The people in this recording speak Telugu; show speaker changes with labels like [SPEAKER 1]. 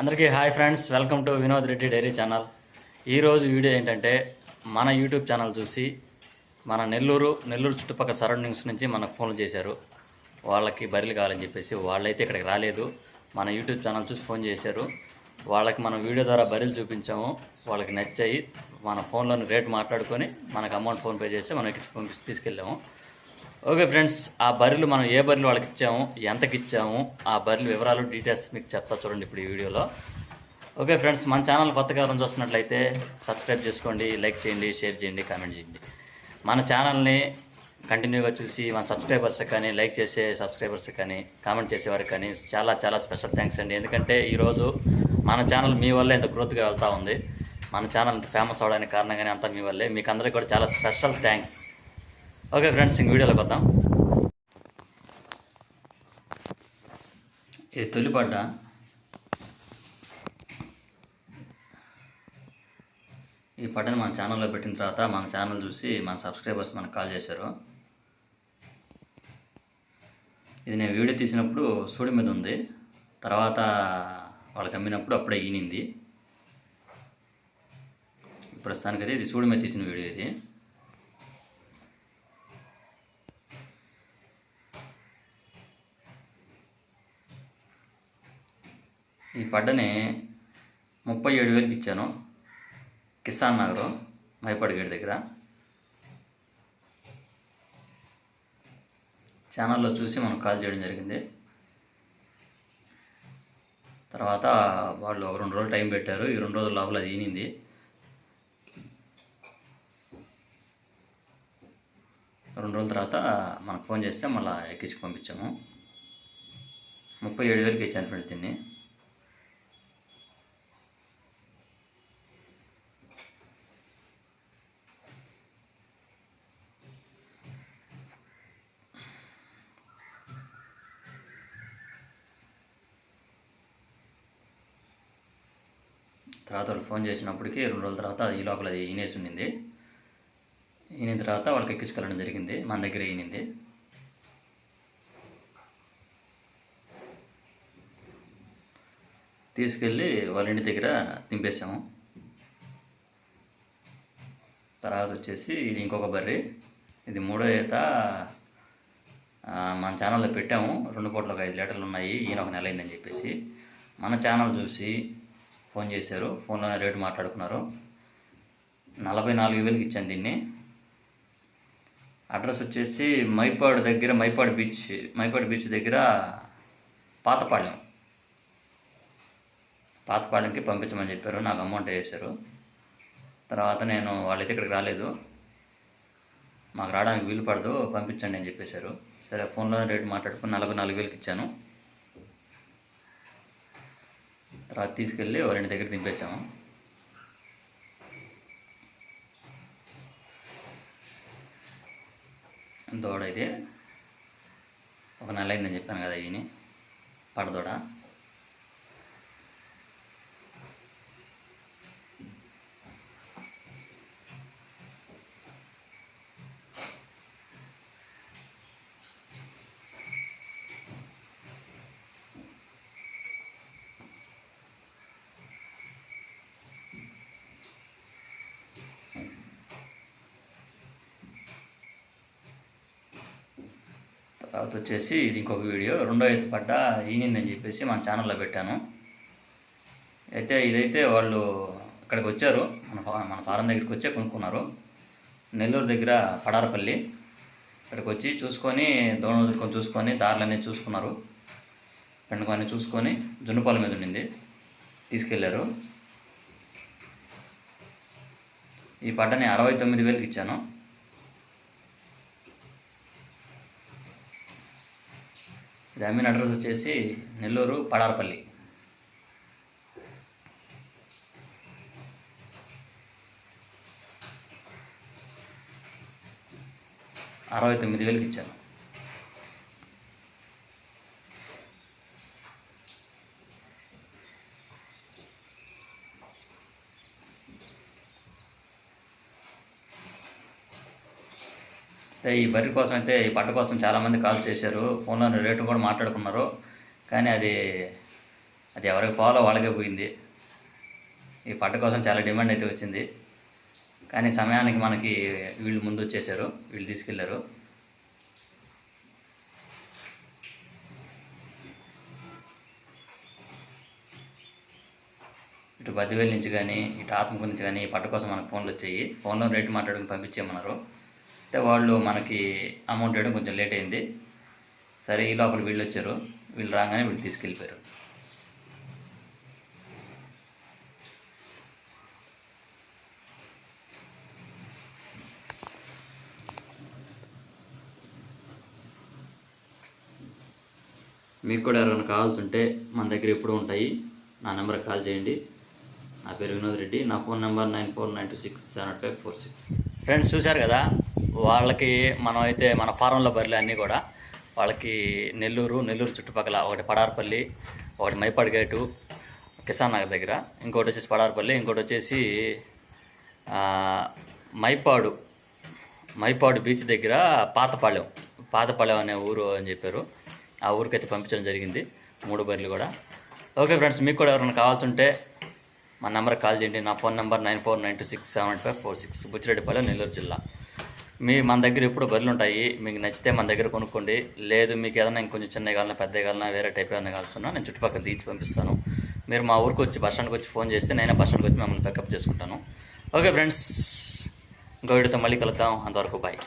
[SPEAKER 1] అందరికీ hi friends welcome to Vinod Reddy diary channel. ఈరోజు వీడియో ఏంటంటే మన యూట్యూబ్ ఛానల్ చూసి మన నెల్లూరు నెల్లూరు చుట్టుపక్కల సరౌండింగ్స్ నుంచి మనకు ఫోన్లు చేశారు. వాళ్ళకి బర్రెలు కావాలని చెప్పేసి వాళ్ళైతే ఇక్కడికి రాలేదు. మన యూట్యూబ్ ఛానల్ చూసి ఫోన్ చేశారు. వాళ్ళకి మనం వీడియో ద్వారా బర్రెలు చూపించాము. వాళ్ళకి నచ్చాయి. మన ఫోన్లోని రేట్ మాట్లాడుకొని మనకు అమౌంట్ ఫోన్పే చేసి మనం ఎక్కించి పంపించి తీసుకెళ్ళాము. ఓకే ఫ్రెండ్స్ ఆ బర్రెలు మనం ఏ బర్రెలు వాళ్ళకి ఇచ్చాము ఎంతకి ఇచ్చాము ఆ బర్రెలు వివరాలు డీటెయిల్స్ మీకు చెప్తా చూడండి ఇప్పుడు ఈ వీడియోలో. ఓకే ఫ్రెండ్స్ మన ఛానల్ కొత్తగా ఎవరైనా చూస్తున్నట్లయితే సబ్స్క్రైబ్ చేసుకోండి లైక్ చేయండి షేర్ చేయండి కామెంట్ చేయండి. మన ఛానల్ని కంటిన్యూగా చూసి మన సబ్స్క్రైబర్స్ కానీ లైక్ చేసే సబ్స్క్రైబర్స్ కానీ కామెంట్ చేసేవారికి కానీ చాలా చాలా స్పెషల్ థ్యాంక్స్ అండి. ఎందుకంటే ఈరోజు మన ఛానల్ మీ వల్లే ఇంత గ్రోత్గా వెళ్తూ ఉంది. మన ఛానల్ ఇంత ఫేమస్ అవడానికి కారణంగానే అంతా మీ వల్లే. మీకు అందరికీ కూడా చాలా స్పెషల్ థ్యాంక్స్. ఓకే ఫ్రెండ్స్ ఇంక వీడియోలోకి వద్దాం. ఇది తొలిపడ్డ ఈ పడ్డని మన ఛానల్లో పెట్టిన తర్వాత మన ఛానల్ చూసి మన సబ్స్క్రైబర్స్ మనకు కాల్ చేశారు. ఇది నేను వీడియో తీసినప్పుడు సూడి మీద ఉంది. తర్వాత వాళ్ళకి అమ్మినప్పుడు అప్పుడే ఈనింది. ప్రస్తుతానికి అయితే ఇది సూడి మీద తీసిన వీడియో ఇది. ఈ పడ్డని ముప్పై ఏడు వేలకి ఇచ్చాను. కిసాన్ నగర్ మైపాడు గేట్ దగ్గర. ఛానల్లో చూసి మనం కాల్ చేయడం జరిగింది. తర్వాత వాళ్ళు ఒక రెండు రోజులు టైం పెట్టారు. ఈ రెండు రోజుల లోపల అది ఈనింది. రెండు రోజుల తర్వాత మనకు ఫోన్ చేస్తే మళ్ళీ ఎక్కించి పంపించాము. ముప్పై ఏడు వేలకి ఇచ్చాను ఫ్రెండ్స్ దీన్ని తర్వాత వాళ్ళు ఫోన్ చేసినప్పటికీ రెండు రోజుల తర్వాత ఈ లోపల అది ఈనేసి ఉండింది. ఈనిన తర్వాత వాళ్ళకి ఎక్కించుకెళ్ళడం జరిగింది. మన దగ్గర ఈనింది. తీసుకెళ్ళి వాళ్ళ ఇంటి దగ్గర దింపేసాము తర్వాత వచ్చేసి ఇది ఇంకొక బర్రె. ఇది మూడో ఈత. మన ఛానల్లో పెట్టాము. రెండు కోట్లకు ఐదు లీటర్లు ఉన్నాయి. ఈయన ఒక నెల అయిందని చెప్పేసి. మన ఛానల్ చూసి ఫోన్ చేశారు. ఫోన్లోనే రేటు మాట్లాడుకున్నారు. నలభై నాలుగు వేలకి ఇచ్చాను దీన్ని. అడ్రస్ వచ్చేసి మైపాడు దగ్గర మైపాడు బీచ్ మైపాడు బీచ్ దగ్గర పాతపాళ్యం పాతపాళ్యంకి పంపించమని చెప్పారు. నాకు అమౌంట్ వేశారు. తర్వాత నేను వాళ్ళైతే ఇక్కడికి రాలేదు. మాకు రావడానికి వీలు పడదు. పంపించండి అని చెప్పేశారు. సరే ఫోన్లో రేటు మాట్లాడుకుని నలభై నాలుగు వేలకి ఇచ్చాను. తర్వాత తీసుకెళ్ళి వాళ్ళ దగ్గర దింపేశాము. దూడ అయితే ఒక నెల అయిందని చెప్పాను కదా ఈయన పడదూడ. తర్వాత వచ్చేసి ఇది ఇంకొక వీడియో. రెండో ఎత్తు పడ్డ ఈనిందని చెప్పేసి మన ఛానల్లో పెట్టాను. అయితే ఇదైతే వాళ్ళు ఇక్కడికి వచ్చారు మన మన ఫారం దగ్గరికి వచ్చే కొనుక్కున్నారు. నెల్లూరు దగ్గర పడారపల్లి. ఇక్కడికి వచ్చి చూసుకొని దోణ వదులుకొని చూసుకొని దారులన్నీ చూసుకున్నారు. పెండుకొని చూసుకొని జున్నుపాల మీద ఉండింది. తీసుకెళ్ళారు ఈ పడ్డని అరవై తొమ్మిది వేలకి ఇచ్చాను. జామీన్ అడ్రస్ వచ్చేసి నెల్లూరు పడారపల్లి. అరవై తొమ్మిది వేలకు ఇచ్చాను. అయితే ఈ బర్రె కోసం అయితే ఈ పట్ట కోసం చాలామంది కాల్ చేశారు. ఫోన్లో రేటు కూడా మాట్లాడుకున్నారు. కానీ అది అది ఎవరికి పోవాలో వాళ్ళకే పోయింది. ఈ పంట కోసం చాలా డిమాండ్ అయితే వచ్చింది. కానీ సమయానికి మనకి వీళ్ళు ముందు వచ్చేసారు. వీళ్ళు తీసుకెళ్ళారు. ఇటు బద్దివేలు నుంచి కానీ ఇటు ఆత్మకు నుంచి కానీ ఈ పట్ట కోసం మనకు ఫోన్లు వచ్చాయి. ఫోన్లో రేటు మాట్లాడుకుని పంపించేయమన్నారు. అంటే వాళ్ళు మనకి అమౌంట్ వేయడం కొంచెం లేట్ అయింది. సరే ఈ లోపల వీళ్ళు వచ్చారు. వీళ్ళు రాగానే వీళ్ళు తీసుకెళ్ళిపోయారు. మీకు కూడా ఎవరైనా కావాల్సి ఉంటే మన దగ్గర ఎప్పుడు ఉంటాయి. నా నెంబర్కి కాల్ చేయండి. నా పేరు వినోద్ రెడ్డి. నా phone number nine four nine two six seven five four six. Friends చూశారు కదా వాళ్ళకి మనం అయితే మన ఫారంలో బర్రెలు అన్నీ కూడా వాళ్ళకి నెల్లూరు నెల్లూరు చుట్టుపక్కల ఒకటి పడారపల్లి ఒకటి మైపాడు గేటు కిసాన్ నగర్ దగ్గర ఇంకోటి వచ్చేసి పడారపల్లి ఇంకోటి వచ్చేసి మైపాడు మైపాడు బీచ్ దగ్గర పాతపాళెం పాతపాళెం అనే ఊరు అని చెప్పారు. ఆ ఊరికైతే పంపించడం జరిగింది మూడు బర్రెలు కూడా. ఓకే ఫ్రెండ్స్ మీకు కూడా ఎవరైనా కావాల్సింటే మా నెంబర్కి కాల్ చేయండి. నా phone number nine four nine two six seven five four six Buchireddypalem Nellore జిల్లా. మీ మన దగ్గర ఎప్పుడు బర్రెలు ఉంటాయి. మీకు నచ్చితే మన దగ్గర కొనుక్కోండి. లేదు మీకు ఏదైనా ఇంకొంచెం చిన్నవి కావాలన్నా పెద్ద కావాలన్నా వేరే టైప్ ఏమైనా కావాలన్నా నేను చుట్టుపక్కల తీసి పంపిస్తాను. మీరు మా ఊరికి వచ్చి బస్ స్టాండ్కి వచ్చి ఫోన్ చేస్తే నేను బస్ స్టాండ్కి వచ్చి మిమ్మల్ని పికప్ చేసుకుంటాను. ఓకే ఫ్రెండ్స్ ఇంకో వీడియోతో మళ్ళీ కలుద్దాం. అంతవరకు బాయ్.